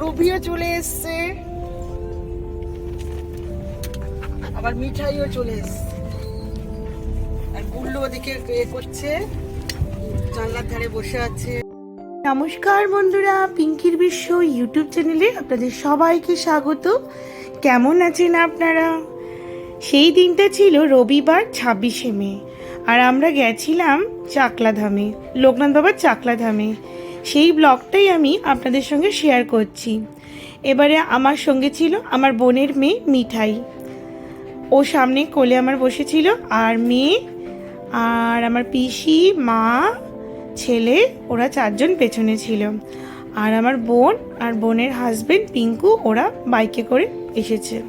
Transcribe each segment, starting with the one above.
Rubio চলে এসছে। আবার মিঠাইও চলে এসছে। আর গুল্লো ওদিকে এ করছে। জানলার ধারে বসে আছে। নমস্কার বন্ধুরা, পিঙ্কির বিশ্ব ইউটিউব চ্যানেলে আপনাদের সবাইকে স্বাগত। কেমন আছেন আপনারা? সেই দিনটা ছিল রবিবার, ছাব্বিশে মে। আর আমরা গেছিলাম চাকলাধামে, লোকনাথ বাবার চাকলাধামে। সেই ব্লগটাই আমি আপনাদের সঙ্গে শেয়ার করছি। এবারে আমার সঙ্গে ছিল আমার বোনের মেয়ে মিঠাই। ও সামনে কোলে আমার বসেছিল, আর মেয়ে আর আমার পিসি, মা, ছেলে, ওরা চারজন পেছনে ছিল। আর আমার বোন আর বোনের হাজবেন্ড পিঙ্কু, ওরা বাইকে করে এসেছে।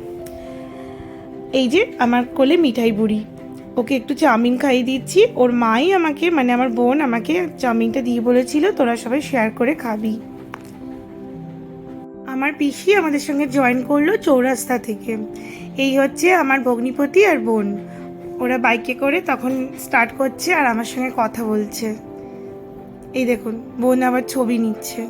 এই যে আমার কোলে মিঠাই বুড়ি। ওকে একটু চাউমিন খাইয়ে দিচ্ছি। ওর মাই আমাকে মানে আমার বোন আমাকে চাউমিনটা দিয়ে বলেছিল, তোরা সবাই শেয়ার করে খাবি। আমার পিসি আমাদের সঙ্গে জয়েন করল চৌরাস্তা থেকে। এই হচ্ছে আমার ভগ্নিপতি আর বোন। ওরা বাইকে করে তখন স্টার্ট করছে আর আমার সঙ্গে কথা বলছে। এই দেখুন, বোন আবার ছবি নিচ্ছে।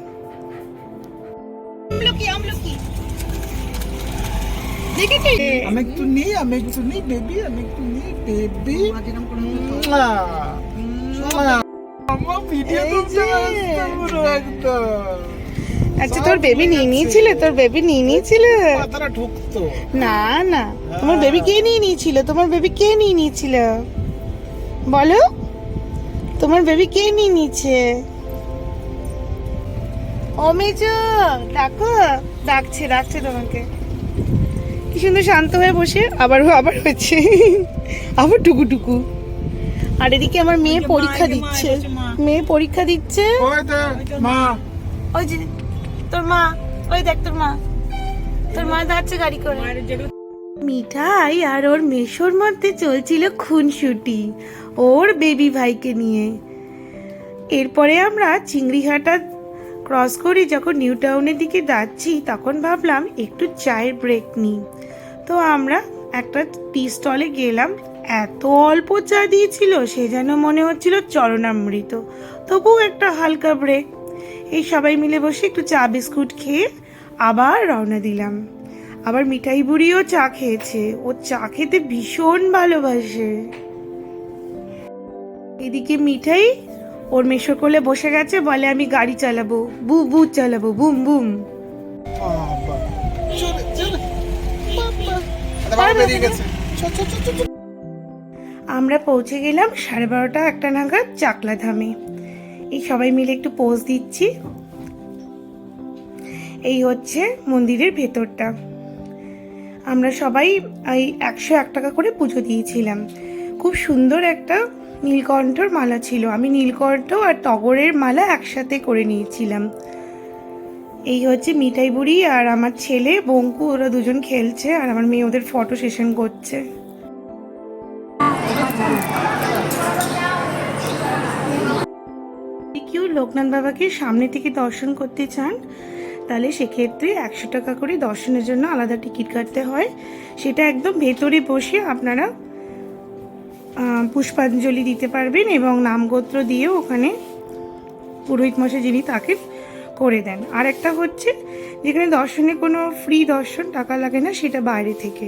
আমি একটু নিই আমি একটু নিই বেবি আমি একটু নিই বেবি আমার ভিডিও তুলতে পুরো একদম। আচ্ছা তোর বেবি নিয়ে নিয়েছিল? তোর বেবি নিয়ে নিয়েছিল? না না। তোমার বেবি কে নিয়ে নিয়েছিল? তোমার বেবি কে নিয়ে নিয়েছিল? বলো। তোমার বেবি কে নিয়ে নিচ্ছে ও মেজো ডাকো ডাকছে ডাকছে তোমাকে। কি সুন্দর শান্ত হয়ে বসে আবার আবার হচ্ছে। আবার টুকু টুকু। আর এদিকে আমার মেয়ে পরীক্ষা দিচ্ছে। মেয়ে পরীক্ষা দিচ্ছে। ওই মা। ওই যে তোর মা ওই দেখ তোর মা। তোর মা যাচ্ছে গাড়ি করে। মিঠাই আর ওর মেশোর মধ্যে চলছিল খুনসুটি ওর বেবি ভাইকে নিয়ে। এরপরে আমরা চিংড়িহাটা ক্রস করি যখন নিউ টাউনের দিকে যাচ্ছি তখন ভাবলাম একটু চায়ের ব্রেক নিই। তো আমরা একটা টি স্টলে গেলাম। এত অল্প চা দিয়েছিল, সে যেন মনে হচ্ছিল চরণামৃত। তবুও একটা হালকা ব্রেক এই সবাই মিলে বসে একটু চা, বিস্কুট খেয়ে আবার রওনা দিলাম। আবার মিঠাই বুড়িও চা খেয়েছে। ও চা খেতে ভীষণ ভালোবাসে। এদিকে মিঠাই ওর মেশোর কোলে বসে গেছে, বলে, আমি গাড়ি চালাবো। বু বু চালাবো। বুম বুম বাবা চলে চলে বাবা বাবা বেরিয়ে গেছে চল চল চল চল আমরা পৌঁছে গেলাম সাড়ে বারোটা একটা নাগাদ চাকলা ধামে এই সবাই মিলে একটু পোজ দিচ্ছি। এই হচ্ছে মন্দিরের ভেতরটা। আমরা সবাই এই একশো এক টাকা করে পুজো দিয়েছিলাম। খুব সুন্দর একটা নীলকণ্ঠর মালা ছিল। আমি নীলকণ্ঠ আর টগরের মালা একসাথে করে নিয়েছিলাম। এই হচ্ছে মিঠাই বুড়ি আর আমার ছেলে, বঙ্কু, ওরা দুজন খেলছে আর আমার মেয়ে ওদের ফটো সেশন করছে। কেউ লোকনাথ বাবাকে সামনে থেকে দর্শন করতে চান, তাহলে সেক্ষেত্রে একশো টাকা করে দর্শনের জন্য আলাদা টিকিট কাটতে হয়। সেটা একদম ভেতরে বসে আপনারা পুষ্পাঞ্জলি দিতে পারবেন এবং নামগোত্র দিয়ে ওখানে পুরোহিত মশাই যিনি তাকে করে দেন। আর একটা হচ্ছে, যেখানে দর্শনে কোনো ফ্রি দর্শন টাকা লাগে না, সেটা বাইরে থেকে।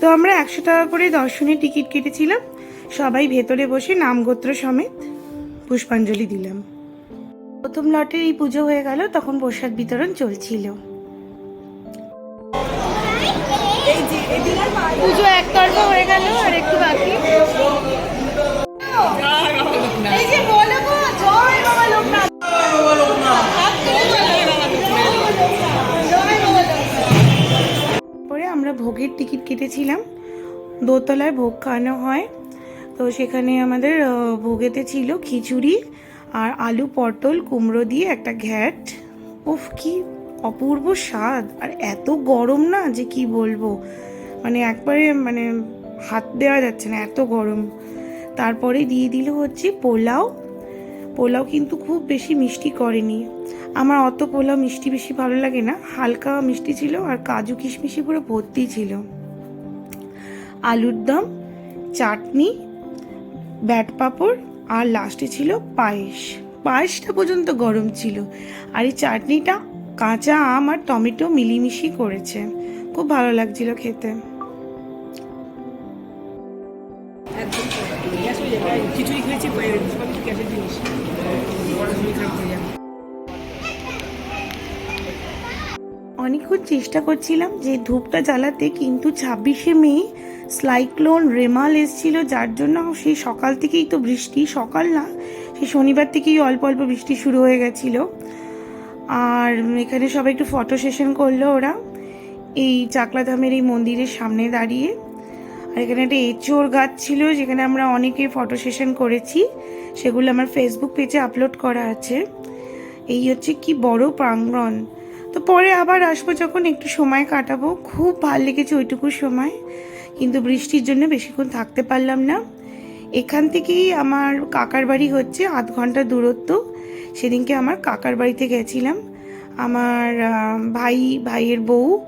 তো আমরা একশো টাকা করে দর্শনের টিকিট কেটেছিলাম। সবাই ভেতরে বসে নামগোত্র সমেত পুষ্পাঞ্জলি দিলাম। প্রথম লটে এই পুজো হয়ে গেল, তখন প্রসাদ বিতরণ চলছিল। পুজো একতরফা হয়ে গেল, আর একটু বাকি। ভোগের টিকিট কেটেছিলাম। দোতলায় ভোগ খাওয়ানো হয়। তো সেখানে আমাদের ভোগেতে ছিল খিচুড়ি আর আলু পটল, কুমড়ো দিয়ে একটা ঘ্যাট। উফ, কি অপূর্ব স্বাদ। আর এত গরম না যে কি বলব? মানে একবারে মানে হাত দেওয়া যাচ্ছে না এত গরম। তারপরে দিয়ে দিল হচ্ছে পোলাও পোলাও কিন্তু খুব বেশি মিষ্টি করেনি। আমার অত পোলাও মিষ্টি বেশি ভালো লাগে না। হালকা মিষ্টি ছিল আর কাজু কিশমিশি পুরো ভর্তি ছিল। আলুর দম, চাটনি, ব্যাট পাঁপড় আর লাস্টে ছিল পায়েস। পায়েসটা পর্যন্ত গরম ছিল। আর এই চাটনিটা কাঁচা আম আর টমেটো মিলিমিশি করেছে। খুব ভালো লাগছিল খেতে। খেয়েছি অনেকক্ষণ চেষ্টা করছিলাম যে ধূপটা জ্বালাতে, কিন্তু ছাব্বিশে মে স্লাইক্লোন রেমাল এসেছিল, যার জন্য সেই সকাল থেকেই তো বৃষ্টি। সকাল না, সেই শনিবার থেকেই অল্প অল্প বৃষ্টি শুরু হয়ে গেছিল। আর এখানে সবাই একটু ফটো সেশন করল ওরা, এই চাকলাধামের এই মন্দিরের সামনে দাঁড়িয়ে। আর এখানে একটা এঁচোড় গাছ ছিল, যেখানে আমরা অনেকে ফটো সেশন করেছি, সেগুলো আমার ফেসবুক পেজে আপলোড করা আছে। এই হচ্ছে কি বড় প্রাঙ্গণ। তো পরে আবার আসব যখন, একটু সময় কাটাবো। খুব ভালো লেগেছে ওইটুকু সময়, কিন্তু বৃষ্টির জন্য বেশিক্ষণ থাকতে পারলাম না। এখান থেকেই আমার কাকার বাড়ি হচ্ছে আধ ঘণ্টা দূরত্ব। সেদিনকে আমার কাকার বাড়িতে গেছিলাম। আমার ভাই, ভাইয়ের বউ,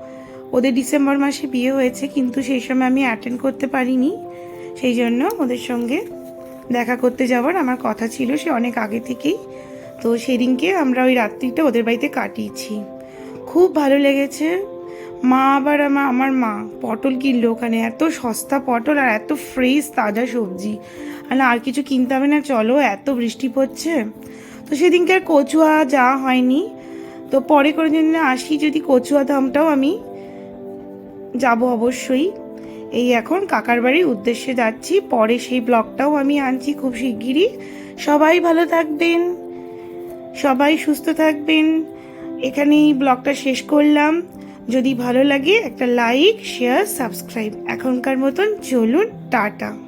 ওদের ডিসেম্বর মাসে বিয়ে হয়েছে, কিন্তু সেই সময় আমি অ্যাটেন্ড করতে পারিনি। সেই জন্য ওদের সঙ্গে দেখা করতে যাওয়ার আমার কথা ছিল, সে অনেক আগে থেকেই। তো সেদিনকে আমরা ওই রাত্রিটা ওদের বাড়িতে কাটিয়েছি। খুব ভালো লেগেছে। মা আবার আমার আমার মা, পটল কিনলো ওখানে। এত সস্তা পটল আর এত ফ্রেশ তাজা সবজি। আর আর কিছু কিনতে হবে না, চলো, এত বৃষ্টি পড়ছে। তো সেদিনকে আর কচুয়া যাওয়া হয়নি। তো পরে করে দিন আসি, যদি কচুয়া ধামটাও আমি যাব অবশ্যই। এই এখন কাকার বাড়ির উদ্দেশ্যে যাচ্ছি। পরে সেই ব্লগটাও আমি আনছি খুব শিগগিরই। সবাই ভালো থাকবেন। সবাই সুস্থ থাকবেন। এখানেই ব্লগটা শেষ করলাম। যদি ভালো লাগে একটা লাইক শেয়ার সাবস্ক্রাইব এখনকার মতন চলুন, টাটা।